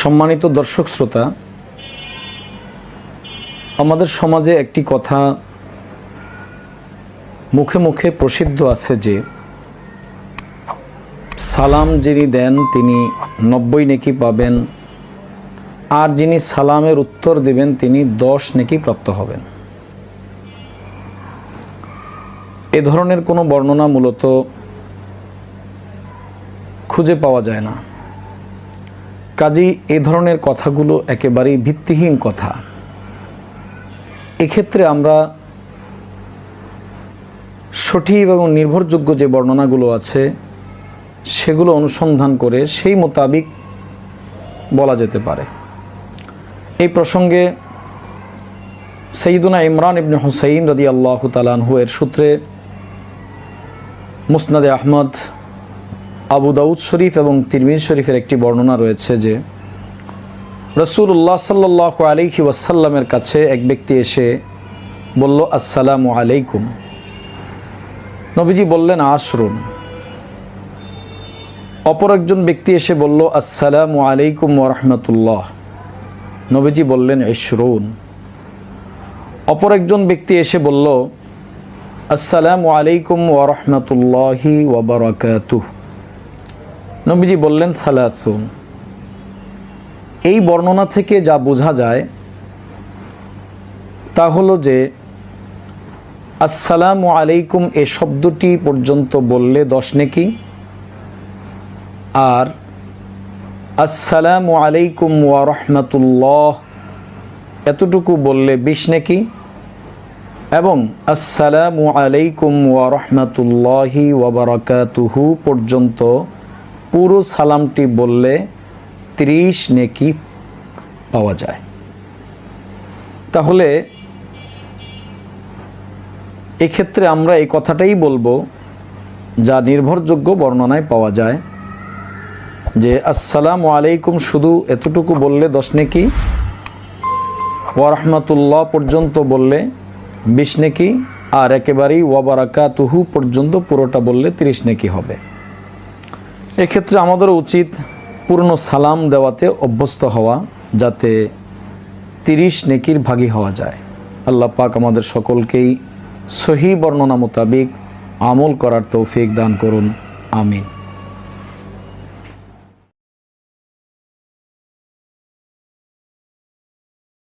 সম্মানিত দর্শক শ্রোতা, আমাদের সমাজে একটি কথা মুখে মুখে প্রসিদ্ধ আছে যে, সালাম যিনি দেন তিনি নব্বই নেকি পাবেন, আর যিনি সালামের উত্তর দেবেন তিনি দশ নেকি প্রাপ্ত হবেন। এ ধরনের কোনো বর্ণনা মূলত খুঁজে পাওয়া যায় না। কাজেই এ ধরনের কথাগুলো একেবারেই ভিত্তিহীন কথা। এক্ষেত্রে আমরা সঠিক এবং নির্ভরযোগ্য যে বর্ণনাগুলো আছে, সেগুলো অনুসন্ধান করে সেই মোতাবিক বলা যেতে পারে। এই প্রসঙ্গে সঈদুনা ইমরান ইবনে হুসাইন রদি আল্লাহ তালানহু এর সূত্রে মুসনাদে আহমদ আবু দাউদ শরীফ এবং তিরমিজ শরীফের একটি বর্ণনা রয়েছে যে রসুল্লাহ সাল্লাহ আলিহি ওয়াসাল্লামের কাছে এক ব্যক্তি এসে বলল, আসসালামু আলাইকুম। নবীজি বললেন আশরুন অপর একজন ব্যক্তি এসে বলল, আসসালামু আলাইকুম ওরহমতুল্লাহ নবীজি বললেন, ইশরুন। অপর একজন ব্যক্তি এসে বলল, আসসালামু আলাইকুম ওরহমতুল্লাহি ওবরাকাতুহ নবীজি বললেন, সালাসুন। এই বর্ণনা থেকে যা বোঝা যায়, তা হলো যে, আসসালামু আলাইকুম এ শব্দটি পর্যন্ত বললে দশ নেকি, আর, আসসালামু আলাইকুম ওয়া রহমতুল্লাহ এতটুকু বললে বিশ নেকি, এবং, আসসালামু আলাইকুম ওয়া রহমতুল্লাহি ওয়াবারাকাতুহু পর্যন্ত পুরো সালামটি বললে ত্রিশ নেকি পাওয়া যায়। তাহলে এক্ষেত্রে আমরা এই কথাটাই বলব, যা নির্ভরযোগ্য বর্ণনায় পাওয়া যায়, যে আসসালামু আলাইকুম শুধু এতটুকু বললে দশ নেকি, ওয়ারহমাতুল্লাহ পর্যন্ত বললে বিশ নেকি, আর একেবারেই ওয়াবারাকা তুহু পর্যন্ত পুরোটা বললে তিরিশ নেকি হবে। এক্ষেত্রে আমাদের উচিত পূর্ণ সালাম দেওয়াতে অভ্যস্ত হওয়া যাতে তিরিশ নেকির ভাগি হওয়া যায়। আল্লাহ পাক আমাদের সকলকেই সহি বর্ণনা মোতাবিক আমল করার তৌফিক দান করুন। আমিন।